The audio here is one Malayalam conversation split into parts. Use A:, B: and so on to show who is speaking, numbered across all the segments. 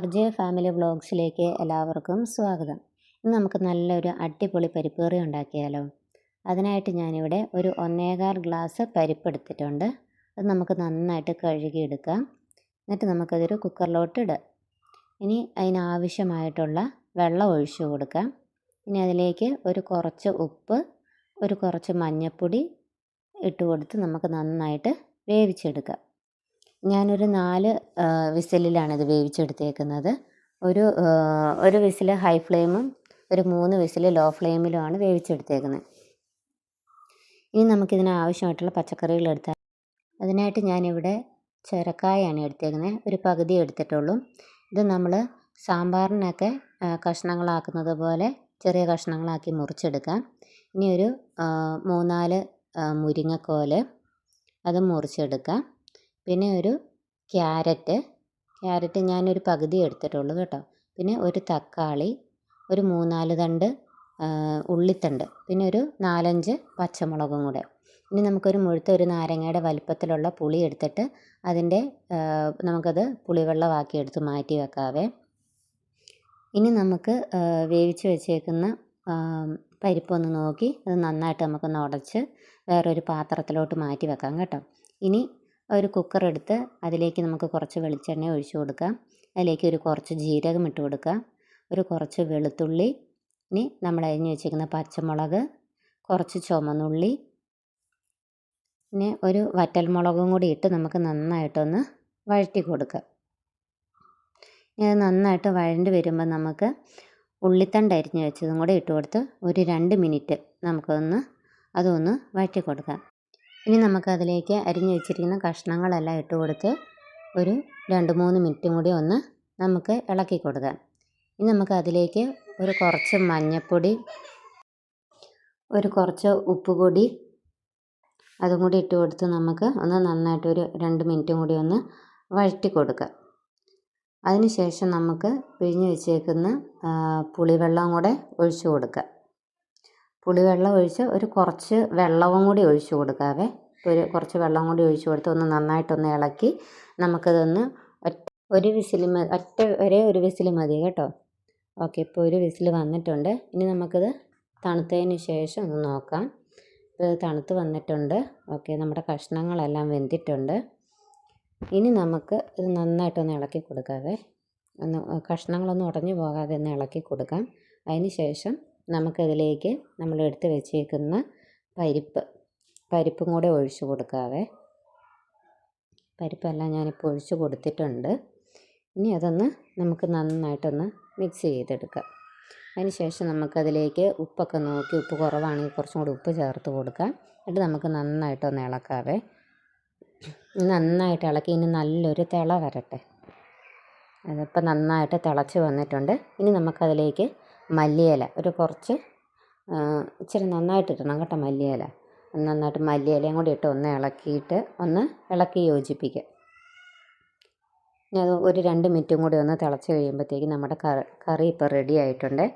A: ആർ ജെ ഫാമിലി വ്ളോഗ്സിലേക്ക് എല്ലാവർക്കും സ്വാഗതം. ഇന്ന് നമുക്ക് നല്ലൊരു അടിപൊളി പരിപ്പ് കറി ഉണ്ടാക്കിയാലോ? അതിനായിട്ട് ഞാനിവിടെ ഒരു ഒന്നേകാൽ ഗ്ലാസ് പരിപ്പ് എടുത്തിട്ടുണ്ട്. അത് നമുക്ക് നന്നായിട്ട് കഴുകിയെടുക്കാം. എന്നിട്ട് നമുക്കതൊരു കുക്കറിലോട്ട് ഇടാം. ഇനി അതിനാവശ്യമായിട്ടുള്ള വെള്ളം ഒഴിച്ചു കൊടുക്കാം. ഇനി അതിലേക്ക് ഒരു കുറച്ച് ഉപ്പ് ഒരു കുറച്ച് മഞ്ഞൾപ്പൊടി ഇട്ട് കൊടുത്ത് നമുക്ക് നന്നായിട്ട് വേവിച്ചെടുക്കാം. ഞാനൊരു നാല് വിസിലിലാണ് ഇത് വേവിച്ചെടുത്തേക്കുന്നത്. ഒരു ഒരു വിസിൽ ഹൈ ഫ്ലെയിമും ഒരു മൂന്ന് വിസിൽ ലോ ഫ്ലെയിമിലുമാണ് വേവിച്ചെടുത്തേക്കുന്നത്. ഇനി നമുക്കിതിന് ആവശ്യമായിട്ടുള്ള പച്ചക്കറികൾ എടുത്താൽ അതിനായിട്ട് ഞാനിവിടെ ചുരക്കായാണ് എടുത്തേക്കുന്നത്. ഒരു പകുതി എടുത്തിട്ടുള്ളൂ. ഇത് നമ്മൾ സാമ്പാറിനൊക്കെ കഷ്ണങ്ങളാക്കുന്നത് പോലെ ചെറിയ കഷ്ണങ്ങളാക്കി മുറിച്ചെടുക്കാം. ഇനി ഒരു മൂന്നാൽ മുരിങ്ങക്കോൽ അത് മുറിച്ചെടുക്കാം. പിന്നെ ഒരു ക്യാരറ്റ്. ക്യാരറ്റ് ഞാനൊരു പകുതി എടുത്തിട്ടുള്ളൂ കേട്ടോ. പിന്നെ ഒരു തക്കാളി ഒരു മൂന്നാൽ തണ്ട് ഉള്ളിത്തണ്ട് പിന്നെ ഒരു നാലഞ്ച് പച്ചമുളകും കൂടെ. ഇനി നമുക്കൊരു മുഴുത്ത ഒരു നാരങ്ങയുടെ വലിപ്പത്തിലുള്ള പുളി എടുത്തിട്ട് അതിന്റെ നമുക്കത് പുളിവെള്ളമാക്കി എടുത്ത് മാറ്റി വെക്കാവേ. ഇനി നമുക്ക് വേവിച്ച് വെച്ചേക്കുന്ന പരിപ്പൊന്ന് നോക്കി അത് നന്നായിട്ട് നമുക്കൊന്ന് ഉടച്ച് വേറൊരു പാത്രത്തിലോട്ട് മാറ്റി വെക്കാം കേട്ടോ. ഇനി ഒരു കുക്കർ എടുത്ത് അതിലേക്ക് നമുക്ക് കുറച്ച് വെളിച്ചെണ്ണ ഒഴിച്ചു കൊടുക്കാം അതിലേക്ക് ഒരു കുറച്ച് ജീരകം ഇട്ട് കൊടുക്കാം ഒരു കുറച്ച് വെളുത്തുള്ളി ഇനി നമ്മൾ അരിഞ്ഞ് വെച്ചിരിക്കുന്ന പച്ചമുളക് കുറച്ച് ചുമന്നുള്ളി പിന്നെ ഒരു വറ്റൽമുളകും കൂടി ഇട്ട് നമുക്ക് നന്നായിട്ടൊന്ന് വഴറ്റി കൊടുക്കുക. ഇത് നന്നായിട്ട് വഴണ്ട് വരുമ്പോൾ നമുക്ക് ഉള്ളിത്തണ്ട് അരിഞ്ഞ് വെച്ചതും കൂടെ ഇട്ട് കൊടുത്ത് ഒരു രണ്ട് മിനിറ്റ് നമുക്കൊന്ന് അതൊന്ന് വഴറ്റി കൊടുക്കാം. ഇനി നമുക്കതിലേക്ക് അരിഞ്ഞു വെച്ചിരിക്കുന്ന കഷ്ണങ്ങളെല്ലാം ഇട്ട് കൊടുത്ത് ഒരു രണ്ട് മൂന്ന് മിനിറ്റും കൂടി ഒന്ന് നമുക്ക് ഇളക്കി കൊടുക്കാം. ഇനി നമുക്ക് അതിലേക്ക് ഒരു കുറച്ച് മഞ്ഞൾപ്പൊടി ഒരു കുറച്ച് ഉപ്പ് പൊടി അതും കൂടി ഇട്ട് കൊടുത്ത് നമുക്ക് ഒന്ന് നന്നായിട്ട് ഒരു രണ്ട് മിനിറ്റും കൂടി ഒന്ന് വഴറ്റി കൊടുക്കാം. അതിന് ശേഷം നമുക്ക് പിഴിഞ്ഞ് വെച്ചേക്കുന്ന പുളിവെള്ളം കൂടെ ഒഴിച്ചു കൊടുക്കുക പുളിവെള്ളം ഒഴിച്ച് ഒരു കുറച്ച് വെള്ളവും കൂടി ഒഴിച്ചു കൊടുക്കാവേ. ഒരു കുറച്ച് വെള്ളം കൂടി ഒഴിച്ചു കൊടുത്ത് ഒന്ന് നന്നായിട്ടൊന്ന് ഇളക്കി നമുക്കതൊന്ന് ഒറ്റ ഒരു വിസിൽ ഒറ്റ ഒരേ ഒരു വിസിൽ മതി കേട്ടോ. ഓക്കെ ഇപ്പോൾ ഒരു വിസിൽ വന്നിട്ടുണ്ട്. ഇനി നമുക്കത് തണുത്തതിന് ശേഷം ഒന്ന് നോക്കാം. ഇപ്പോൾ തണുത്ത് വന്നിട്ടുണ്ട്. ഓക്കെ നമ്മുടെ കഷ്ണങ്ങളെല്ലാം വെന്തിട്ടുണ്ട്. ഇനി നമുക്ക് ഇത് നന്നായിട്ടൊന്ന് ഇളക്കി കൊടുക്കാവേ. ഒന്ന് കഷ്ണങ്ങളൊന്നും ഉടഞ്ഞു പോകാതെ ഒന്ന് ഇളക്കി കൊടുക്കാം. അതിന് ശേഷം നമുക്കതിലേക്ക് നമ്മൾ എടുത്ത് വെച്ചേക്കുന്ന പരിപ്പ് പരിപ്പും കൂടെ ഒഴിച്ചു കൊടുക്കാവേ. പരിപ്പെല്ലാം ഞാനിപ്പോൾ ഒഴിച്ചു കൊടുത്തിട്ടുണ്ട്. ഇനി അതൊന്ന് നമുക്ക് നന്നായിട്ടൊന്ന് മിക്സ് ചെയ്തെടുക്കാം. അതിനുശേഷം നമുക്കതിലേക്ക് ഉപ്പൊക്കെ നോക്കി ഉപ്പ് കുറവാണെങ്കിൽ കുറച്ചും കൂടി ഉപ്പ് ചേർത്ത് കൊടുക്കാം. എന്നിട്ട് നമുക്ക് നന്നായിട്ടൊന്ന് ഇളക്കാവേ. നന്നായിട്ട് ഇളക്കി ഇനി നല്ലൊരു തിള വരട്ടെ. അതിപ്പോൾ നന്നായിട്ട് തിളച്ച് വന്നിട്ടുണ്ട്. ഇനി നമുക്കതിലേക്ക് മല്ലിയില. ഒരു കുറച്ച് ഇച്ചിരി നന്നായിട്ട് ഇടണം കേട്ടോ മല്ലിയില. നന്നായിട്ട് മല്ലിയിലയും കൂടി ഇട്ട് ഒന്ന് ഇളക്കിയിട്ട് ഒന്ന് ഇളക്കി യോജിപ്പിക്കുക. ഇനി ഒരു രണ്ട് മിനിറ്റും കൂടി ഒന്ന് തിളച്ച് കഴിയുമ്പോഴത്തേക്ക് നമ്മുടെ കറി ഇപ്പോൾ റെഡി ആയിട്ടുണ്ട്.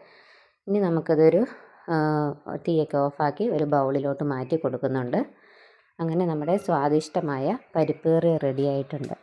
A: ഇനി നമുക്കതൊരു തീയൊക്കെ ഓഫാക്കി ഒരു ബൗളിലോട്ട് മാറ്റി കൊടുക്കുന്നുണ്ട്. അങ്ങനെ നമ്മുടെ സ്വാദിഷ്ടമായ പരിപ്പ് കറി റെഡി ആയിട്ടുണ്ട്.